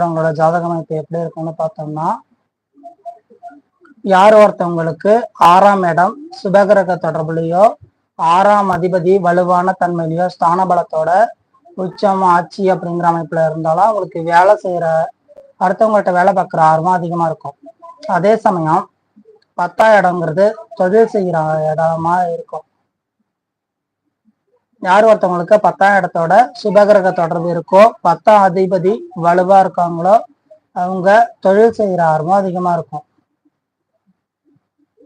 அவங்களோட ஜாதக அமைப்பு எப்படி இருக்கும்னு பார்த்தோம்னா யார் ஒருத்தவங்களுக்கு ஆறாம் இடம் சுபகிரக தொடர்புலையோ ஆறாம் அதிபதி வலுவான தன்மையிலையோ ஸ்தான பலத்தோட உச்சம் ஆட்சி அப்படிங்கிற அமைப்புல இருந்தாலும் அவங்களுக்கு வேலை செய்யற அடுத்தவங்கள்ட்ட வேலை பார்க்குற ஆர்வம் அதிகமா இருக்கும். அதே சமயம் பத்தாம் இடங்கிறது தொழில் செய்கிற இடமா இருக்கும். யார் ஒருத்தவங்களுக்கு பத்தாம் இடத்தோட சுபகிரக தொடர்பு இருக்கோ பத்தாம் அதிபதி வலுவா இருக்காங்களோ அவங்க தொழில் செய்கிற ஆர்வம் அதிகமா இருக்கும்.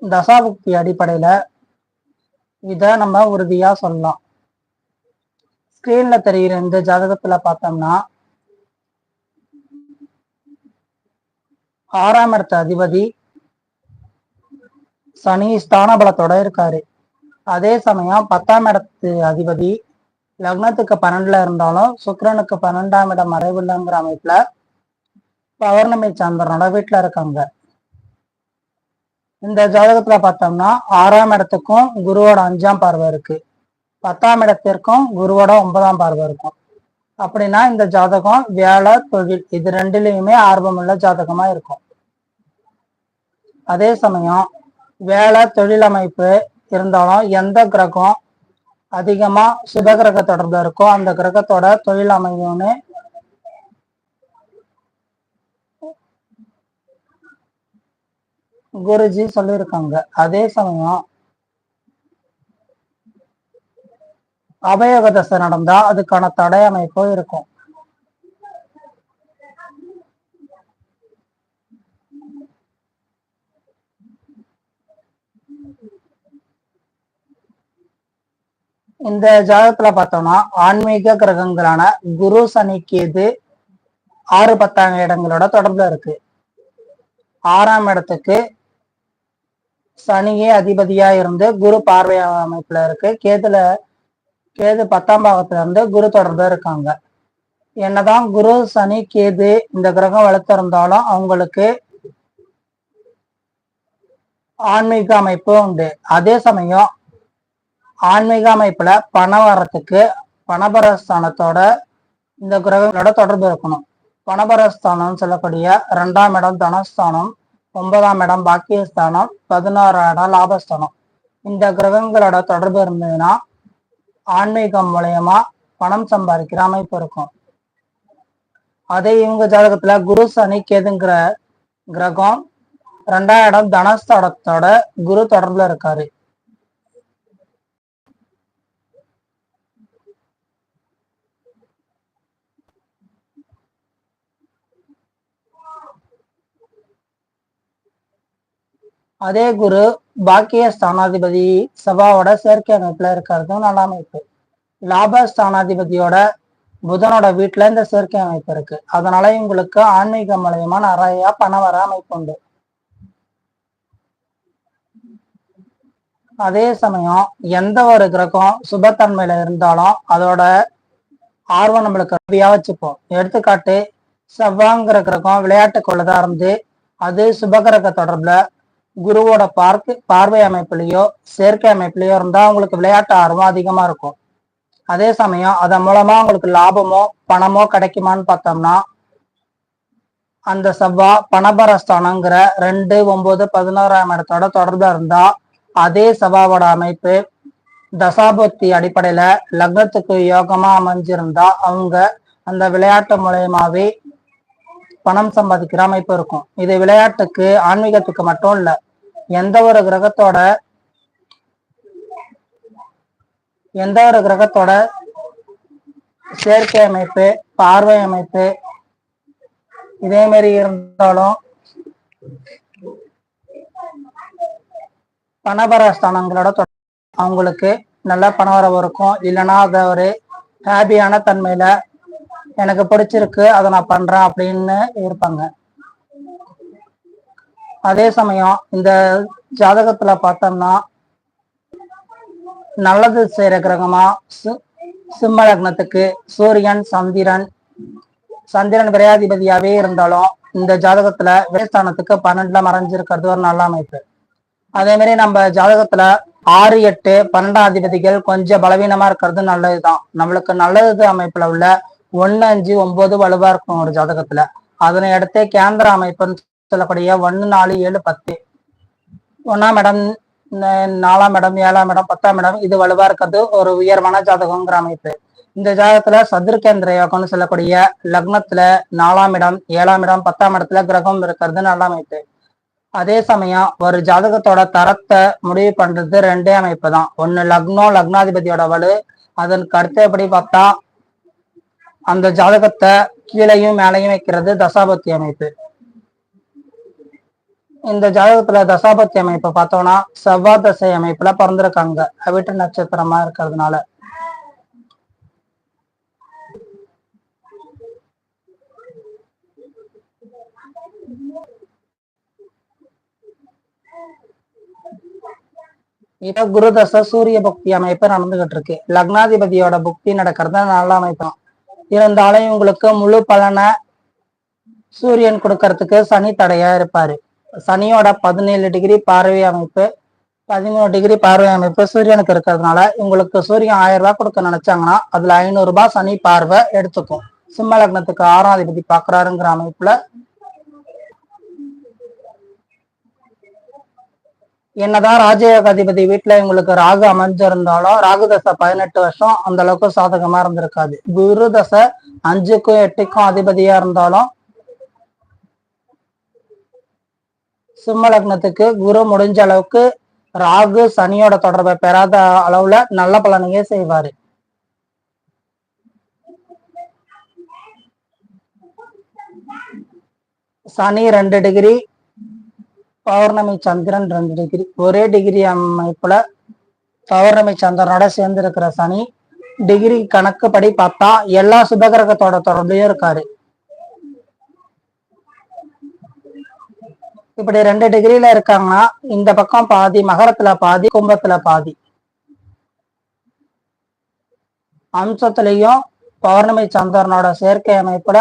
தசாபுக்தி அடிப்படையில இத நம்ம உறுதியா சொல்லலாம். ஸ்கிரீன்ல தெரிகிற இந்த ஜாதகத்துல பார்த்தோம்னா ஆறாம் இடத்த அதிபதி சனி ஸ்தான பலத்தோட இருக்காரு. அதே சமயம் பத்தாம் இடத்து அதிபதி லக்னத்துக்கு பன்னெண்டுல இருந்தாலும் சுக்கரனுக்கு பன்னெண்டாம் இடம் மறைவில்லைங்கிற அமைப்புல பௌர்ணமி சந்திரனோட வீட்டுல இருக்காங்க. இந்த ஜாதகத்துல பார்த்தோம்னா ஆறாம் இடத்துக்கும் குருவோட அஞ்சாம் பார்வை இருக்கு. பத்தாம் இடத்திற்கும் குருவோட ஒன்பதாம் பார்வை இருக்கும். அப்படின்னா இந்த ஜாதகம் வேலை தொழில் இது ரெண்டுலயுமே ஆர்வமுள்ள ஜாதகமா இருக்கும். அதே சமயம் வேலை தொழில் அமைப்பு இருந்தாலும் எந்த கிரகம் அதிகமா சுபகிரக தொடர்பு இருக்கோ அந்த கிரகத்தோட தொழில் அமையும்னு குருஜி சொல்லியிருக்காங்க. அதே சமயம் அபயோக தசை நடந்தா அதுக்கான தடை அமைப்பும் இருக்கும். இந்த ஜாதகத்துல பார்த்தோம்னா ஆன்மீக கிரகங்களான குரு சனி கேது ஆறு பத்தாம் இடங்களோட தொடர்புல இருக்கு. ஆறாம் இடத்துக்கு சனியே அதிபதியா இருந்து குரு பார்வை அமைப்புல இருக்கு. கேதுல கேது பத்தாம் பாகத்துல இருந்து குரு தொடர்பு இருக்காங்க. என்னதான் குரு சனி கேது இந்த கிரகம் வளர்த்திருந்தாலும் அவங்களுக்கு ஆன்மீக அமைப்பு உண்டு. அதே சமயம் ஆன்மீக அமைப்புல பணம் வரத்துக்கு பணபரஸ்தானத்தோட இந்த கிரகங்களோட தொடர்பு இருக்கணும். பணபரஸ்தானம் சொல்லக்கூடிய ரெண்டாம் இடம் தனஸ்தானம் ஒன்பதாம் இடம் பாக்கியஸ்தானம் பதினாறாம் இடம் லாபஸ்தானம். இந்த கிரகங்களோட தொடர்பு இருந்ததுன்னா ஆன்மீகம் மூலயமா பணம் சம்பாதிக்கிற அமைப்பு இருக்கும். அதே இவங்க ஜாதகத்துல குரு சனி கேதுங்கிற கிரகம் ரெண்டாம் இடம் தனஸ்தானத்தோட குரு தொடர்புல இருக்காரு. அதே குரு பாக்கிய ஸ்தானாதிபதி சபாவோட செயற்கை அமைப்புல இருக்கிறதும் நல்ல அமைப்பு. லாப ஸ்தானாதிபதியோட புதனோட வீட்டுல இந்த சேர்க்கை அமைப்பு இருக்கு. அதனால இவங்களுக்கு ஆன்மீக மூலயமா நிறைய பணம் வர அமைப்பு உண்டு. அதே சமயம் எந்த ஒரு கிரகம் சுபத்தன்மையில இருந்தாலும் அதோட ஆர்வம் நம்மளுக்கு கம்மியா வச்சுப்போம். எடுத்துக்காட்டு செவ்வாங்கிற கிரகம் விளையாட்டுக்குள்ளதா இருந்து அது சுபகிரக தொடர்புல குருவோட பார்க்கு பார்வை அமைப்புலையோ சேர்க்கை அமைப்புலையோ இருந்தா அவங்களுக்கு விளையாட்டு ஆர்வம் அதிகமா இருக்கும். அதே சமயம் அதன் மூலமா அவங்களுக்கு லாபமோ பணமோ கிடைக்குமான்னு பார்த்தோம்னா அந்த செவ்வா பணபரஸ்தானங்கிற ரெண்டு ஒன்பது பதினோராம் இடத்தோட தொடர்பா இருந்தா அதே செவ்வாவோட அமைப்பு தசாபுத்தி அடிப்படையில லக்னத்துக்கு யோகமா அமைஞ்சிருந்தா அவங்க அந்த விளையாட்டு மூலயமாவே பணம் சம்பாதிக்கிற அமைப்பு இருக்கும். இது விளையாட்டுக்கு ஆன்மீகத்துக்கு மட்டும் இல்லை. எந்த ஒரு கிரகத்தோட எந்த ஒரு கிரகத்தோட சேர்க்கை அமைப்பு பார்வை அமைப்பு இதே மாதிரி இருந்தாலும் பணபரஸ்தானங்களோட தொ- அவங்களுக்கு நல்ல பணவரவு இருக்கும். இல்லைன்னா அதை ஒரு ஹாப்பியான தன்மையில எனக்கு பிடிச்சிருக்கு அதை நான் பண்றேன் அப்படின்னு இருப்பாங்க. அதே சமயம் இந்த ஜாதகத்துல பார்த்தோம்னா நல்லது செய்யற கிரகமா சிம்ம லக்னத்துக்கு சூரியன் சந்திரன் சந்திரன் விரையாதிபதியாவே இருந்தாலும் இந்த ஜாதகத்துல விரைஸ்தானத்துக்கு பன்னெண்டுல மறைஞ்சிருக்கிறது ஒரு நல்ல அமைப்பு. அதே மாதிரி நம்ம ஜாதகத்துல ஆறு எட்டு பன்னெண்டாம் அதிபதிகள் கொஞ்சம் பலவீனமா இருக்கிறது நல்லதுதான். நம்மளுக்கு நல்லது அமைப்புல உள்ள ஒன்னு அஞ்சு ஒன்பது வலுவா இருக்கும் ஒரு ஜாதகத்துல. அதனை அடுத்து கேந்திர அமைப்புன்னு சொல்லக்கூடிய ஒன்னு நாலு ஏழு பத்து. ஒன்னாம் இடம் நாலாம் இடம் ஏழாம் இடம் பத்தாம் இடம் இது வலுவா இருக்கிறது. ஒரு உயர்வான ஜாதகங்கிற அமைப்பு. இந்த ஜாதகத்துல சதுர்கேந்திர யோகம்னு சொல்லக்கூடிய லக்னத்துல நாலாம் இடம் ஏழாம் இடம் பத்தாம் இடத்துல கிரகம் இருக்கிறது நல்ல அமைப்பு. அதே சமயம் ஒரு ஜாதகத்தோட தரத்தை முடிவு பண்றது ரெண்டே அமைப்பு தான். ஒன்னு லக்னம் லக்னாதிபதியோட வலு. அதற்கு அடுத்தபடி பார்த்தா அந்த ஜாதகத்தை கீழையும் மேலையும் வைக்கிறது தசாபத்தி அமைப்பு. இந்த ஜாதகத்துல தசாபத்தி அமைப்பு பார்த்தோம்னா செவ்வாய் தசை அமைப்புல பிறந்திருக்காங்க. அவிட்ட நட்சத்திரமா இருக்கிறதுனால. இப்ப குரு தசை சூரிய புக்தி அமைப்பு நடந்துகிட்டு இருக்கு. லக்னாதிபதியோட புக்தி நடக்கிறது நல்ல அமைப்பு. இருந்தாலும் இவங்களுக்கு முழு பலனை சூரியன் கொடுக்கறதுக்கு சனி தடையா இருப்பாரு. சனியோட பதினேழு டிகிரி பார்வை அமைப்பு பதிமூணு டிகிரி பார்வை அமைப்பு சூரியனுக்கு இருக்கிறதுனால உங்களுக்கு சூரியன் ஆயிரம் ரூபாய் கொடுக்க நினைச்சாங்கன்னா அதுல ஐநூறு ரூபாய் சனி பார்வை எடுத்துக்கும். சிம்ம லக்னத்துக்கு ஆறாம் அதிபதி பாக்குறாருங்கிற அமைப்புல என்னதான் ராஜயோக அதிபதி வீட்டுல இவங்களுக்கு ராகு அமைஞ்சிருந்தாலும் ராகு தசை பதினெட்டு வருஷம் அந்த அளவுக்கு சாதகமா இருந்திருக்காது. குரு தசை அஞ்சுக்கும் எட்டுக்கும் அதிபதியா இருந்தாலும் சிம்ம லக்னத்துக்கு குரு முடிஞ்ச அளவுக்கு ராகு சனியோட தொடர்பை பெறாத அளவுல நல்ல பலனையே செய்வாரு. சனி ரெண்டு டிகிரி பௌர்ணமி சந்திரன் ரெண்டு டிகிரி. ஒரே டிகிரி அமைப்புல பௌர்ணமி சந்திரனோட சேர்ந்து இருக்கிற சனி டிகிரி கணக்குப்படி பார்த்தா எல்லா சுபகிரகத்தோட தொடர்பையும் இருக்காரு. இப்படி ரெண்டு டிகிரியில இருக்காங்கன்னா இந்த பக்கம் பாதி மகரத்துல பாதி கும்பத்துல பாதி. அம்சத்திலையும் பௌர்ணமி சந்திரனோட சேர்க்கை அமைப்புல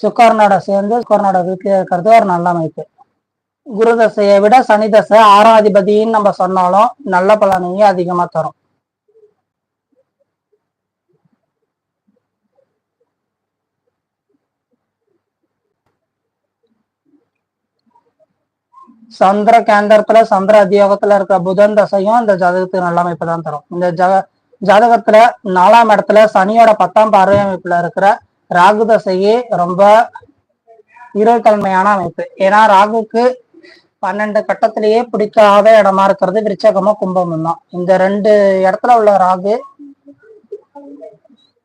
சுக்கரனோட சேர்ந்து சுக்கரனோட வீட்டிலே இருக்கிறது ஒரு நல்ல அமைப்பு. குரு தசையை விட சனி தசை ஆறாதிபதின்னு நம்ம சொன்னாலும் நல்ல பலனையும் அதிகமா தரும். சந்திர கேந்திரத்துல சந்திர அதியோகத்துல இருக்கிற புதன் தசையும் இந்த ஜாதகத்துக்கு நல்ல அமைப்பு தான் தரும். இந்த ஜக ஜாதகத்துல நாலாம் இடத்துல சனியோட பத்தாம் பார்வை அமைப்புல இருக்கிற ராகு தசையே ரொம்ப இருள்தன்மையான அமைப்பு. ஏன்னா ராகுக்கு பன்னெண்டு கட்டத்திலேயே பிடிக்காத இடமா இருக்கிறது விருச்சகமும் கும்பமும் தான். இந்த ரெண்டு இடத்துல உள்ள ராகு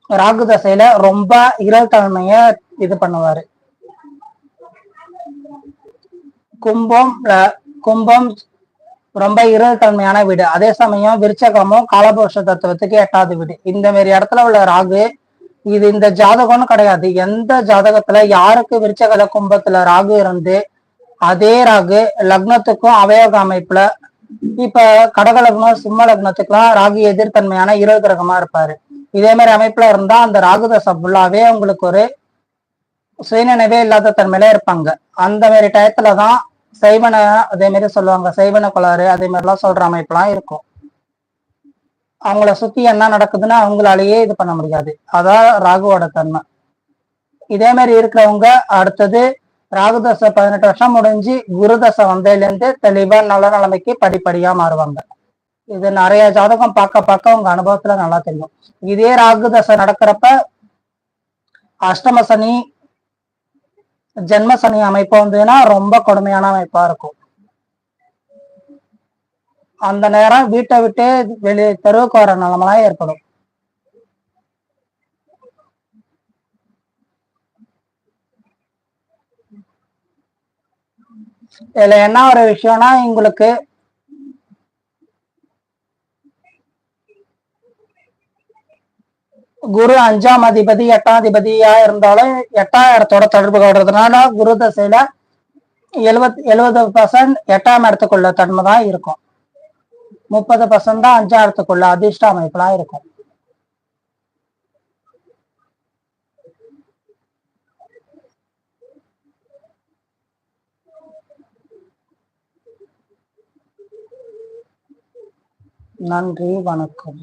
ராகு தசையில ரொம்ப இருள்தன்மைய இது பண்ணுவாரு. கும்பம் கும்பம் ரொம்ப இருள்தன்மையான வீடு. அதே சமயம் விருச்சகமும் காலபோஷ தத்துவத்துக்கு எட்டாவது வீடு. இந்த மாதிரி இடத்துல உள்ள ராகு இது இந்த ஜாதகம்னு கிடையாது. எந்த ஜாதகத்துல யாருக்கு விருச்சகல கும்பத்துல ராகு இருந்து அதே ராகு லக்னத்துக்கும் அவயோக அமைப்புல இப்ப கடக லக்னம் சிம்ம லக்னத்துக்குலாம் ராகு எதிர்த்தன்மையான இருள் கிரகமா இருப்பாரு. இதே மாதிரி அமைப்புல இருந்தா அந்த ராகு தசை ஃபுல்லாவே உங்களுக்கு ஒரு சுயநினைவே இல்லாத தன்மையில இருப்பாங்க. அந்த மாதிரி டயத்துலதான் சைவன அதே மாதிரி சொல்லுவாங்க. சைவன கோளாறு அதே மாதிரிலாம் சொல்ற அமைப்புலாம் இருக்கும். அவங்கள சுத்தி என்ன நடக்குதுன்னு அவங்களாலேயே இது பண்ண முடியாது. அதான் ராகுவோட தன்மை. இதே மாதிரி இருக்கிறவங்க அடுத்தது ராகு தசை பதினெட்டு வருஷம் முடிஞ்சு குரு தசை வந்ததுல இருந்து தெளிவா நல்ல நிலைமைக்கு படிப்படியா மாறுவாங்க. இது நிறைய ஜாதகம் பார்க்க பார்க்க உங்க அனுபவத்துல நல்லா தெரியும். இதே ராகு தசை நடக்கிறப்ப அஷ்டம சனி ஜென்ம சனி அமைப்பு வந்ததுன்னா ரொம்ப கொடுமையான அமைப்பா இருக்கும். அந்த நேரம் வீட்டை விட்டு வெளியே தெருவுக்கு வர நிலைமெல்லாம் ஏற்படும். இதுல என்ன ஒரு விஷயம்னா உங்களுக்கு குரு அஞ்சாம் அதிபதி எட்டாம் அதிபதியா இருந்தாலும் எட்டாம் இடத்தோட தொடர்பு கொள்றதுனால குரு தசையில எழுபத் எழுபது பர்சன்ட் எட்டாம் இடத்துக்குள்ள தன்மை தான் இருக்கும். முப்பது பர்சன்ட் தான் அஞ்சாம் இடத்துக்குள்ள அதிர்ஷ்ட அமைப்புலாம் இருக்கும். நன்றி வணக்கம்.